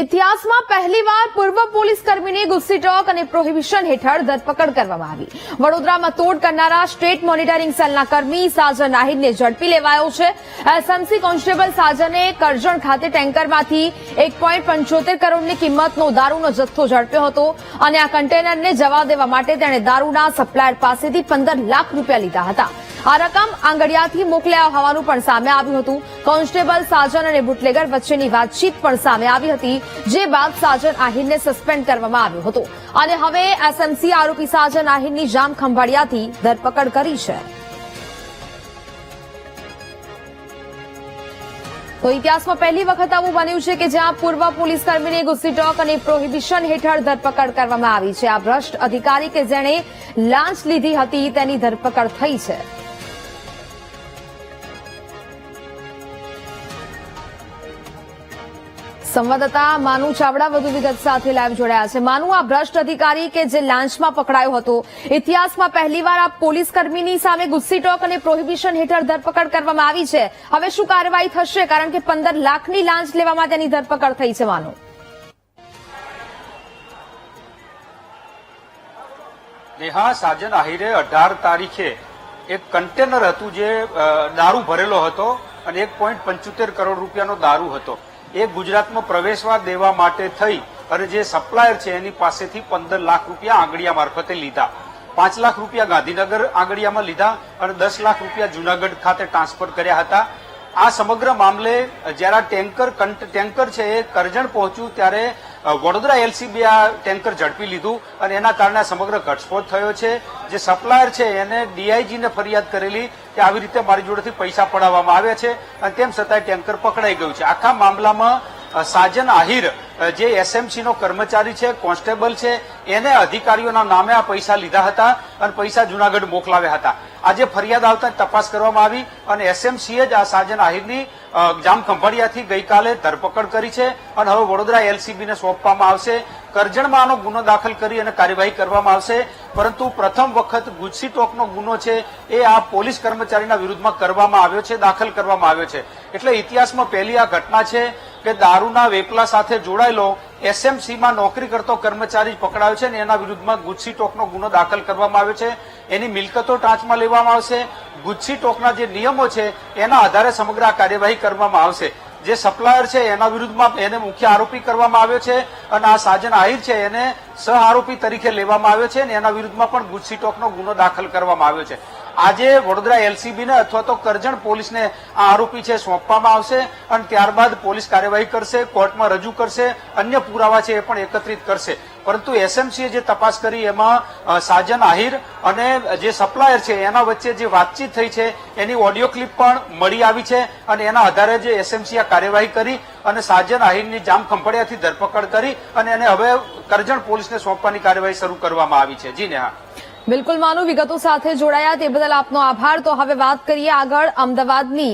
ઇતિહાસમાં પહેલીવાર પૂર્વ પોલીસ કર્મીની ગુસ્સી ટોક અને પ્રોહિબિશન હેઠળ ધરપકડ કરવામાં આવી. વડોદરામાં તોડ કરનારા સ્ટેટ મોનિટરિંગ સેલના કર્મી સાજન નાહિદને ઝડપી લેવાયો છે. એસએમસી કોન્સ્ટેબલ સાજને કરજણ ખાતે ટેન્કરમાંથી એક કરોડની કિંમતનો દારૂનો જથ્થો ઝડપ્યો હતો અને આ કન્ટેનરને જવા દેવા માટે તેણે દારૂના સપ્લાયર પાસેથી પંદર લાખ રૂપિયા લીધા હતા. આ રકમ આંગડિયાથી મોકલ્યા હોવાનું પણ સામે આવ્યું હતું. કોન્સ્ટેબલ સાજન અને બુટલેગર વચ્ચેની વાતચીત પણ સામે આવી હતી, જે બાદ સાજન આહિરને સસ્પેન્ડ કરવામાં આવ્યો હતો. અને હવે એસએમસી આરોપી સાજન આહિરની જામ ખંભાળિયાથી ધરપકડ કરી છે. તો ઇતિહાસમાં પહેલી વખત આવું બન્યું છે કે જ્યાં પૂર્વ પોલીસ કર્મીને ગુસ્સી અને પ્રોહિબિશન હેઠળ ધરપકડ કરવામાં આવી છે. આ ભ્રષ્ટ અધિકારી કે જેણે લાંચ લીધી હતી તેની ધરપકડ થઈ છે. સંવાદદાતા માનુ ચાવડા વધુ વિગત સાથે લાઈવ જોડાયા છે. માનુ, આ ભ્રષ્ટ અધિકારી કે જે લાંચમાં પકડાયો હતો, ઇતિહાસમાં પહેલીવાર આ પોલીસ કર્મીની સામે ગુસ્સી ટોક અને પ્રોહિબિશન હેઠળ ધરપકડ કરવામાં આવી છે. હવે શું કાર્યવાહી થશે? કારણ કે પંદર લાખની લાંચ લેવામાં તેની ધરપકડ થઈ છે, માનુ. નેહા, સાજન આહિરે અઢાર તારીખે એક કન્ટેનર હતું જે દારૂ ભરેલો હતો અને એક પોઈન્ટ પંચોતેર કરોડ રૂપિયાનો દારૂ હતો. એ ગુજરાતમાં પ્રવેશવા દેવા માટે થઈ અને જે સપ્લાયર છે એની પાસેથી પંદર લાખ રૂપિયા આંગળિયા મારફતે લીધા. પાંચ લાખ રૂપિયા ગાંધીનગર આંગળિયામાં લીધા અને દસ લાખ રૂપિયા જુનાગઢ ખાતે ટ્રાન્સફર કર્યા હતા. આ સમગ્ર મામલે જ્યારે ટેન્કર ટેન્કર છે એ કરજણ પહોંચ્યું ત્યારે વડોદરા એલસીબી આ ટેન્કર ઝડપી લીધું અને એના કારણે સમગ્ર ઘટસ્ફોટ થયો છે. જે સપ્લાયર છે એને ડીઆઈજીને ફરિયાદ કરેલી કે આવી રીતે મારી જોડેથી પૈસા પડાવવામાં આવ્યા છે અને તેમ છતાંય ટેન્કર પકડાઈ ગયું છે. આખા મામલામાં સાજન આહિર જે એસએમસીનો કર્મચારી છે, કોન્સ્ટેબલ છે, એને અધિકારીઓના નામે આ પૈસા લીધા હતા અને પૈસા જુનાગઢ મોકલાવ્યા હતા. આજે ફરિયાદ આવતા તપાસ કરવામાં આવી અને એસએમસીએ જ આ સાજન આહિરની જામ ખંભાળિયાથી ગઈકાલે ધરપકડ કરી છે અને હવે વડોદરા એલસીબીને સોંપવામાં આવશે. કરજણમાં આનો ગુનો દાખલ કરી અને કાર્યવાહી કરવામાં આવશે. પરંતુ પ્રથમ વખત ગુજસી ટોકનો ગુનો છે એ આ પોલીસ કર્મચારીના વિરુદ્ધમાં કરવામાં આવ્યો છે, દાખલ કરવામાં આવ્યો છે. એટલે ઇતિહાસમાં પહેલી આ ઘટના છે કે દારૂના વેપલા સાથે જોડાયેલો એસએમસીમાં નોકરી કરતો કર્મચારી પકડાયો છે અને એના વિરુદ્ધમાં ગુજસી ટોકનો ગુનો દાખલ કરવામાં આવ્યો છે. એની મિલકતો ટાંચમાં લેવામાં આવશે. ગુજસી ટોકના જે નિયમો છે, એના આધારે સમગ્ર આ કાર્યવાહી કરવામાં આવશે. જે સપ્લાયર છે, એના વિરુદ્ધમાં એને મુખ્ય આરોપી કરવામાં આવ્યો છે અને આ સાજન આહિર છે, એને સહ આરોપી તરીકે લેવામાં આવ્યો છે અને એના વિરુદ્ધમાં પણ ગુજસી ટોકનો ગુનો દાખલ કરવામાં આવ્યો છે. આજે વડોદરા એલસીબીને અથવા તો કરજણ પોલીસને આ આરોપી છે સોંપવામાં આવશે અને ત્યારબાદ પોલીસ કાર્યવાહી કરશે, કોર્ટમાં રજૂ કરશે, અન્ય પુરાવા છે એ પણ એકત્રિત કરશે. પરંતુ એસએમસીએ જે તપાસ કરી એમાં સાજન આહિર અને જે સપ્લાયર છે એના વચ્ચે જે વાતચીત થઈ છે એની ઓડિયો ક્લિપ પણ મળી આવી છે અને એના આધારે જે એસએમસી આ કાર્યવાહી કરી અને સાજન આહિરની જામ ખંભાળિયાથી ધરપકડ કરી અને એને હવે કરજણ પોલીસને સોંપવાની કાર્યવાહી શરૂ કરવામાં આવી છે. જી નેહા. બિલકુલ માનુ વિગતો સાથે જોડાયા તે બદલ આપનો આભાર. તો હવે વાત કરીએ આગળ અમદાવાદની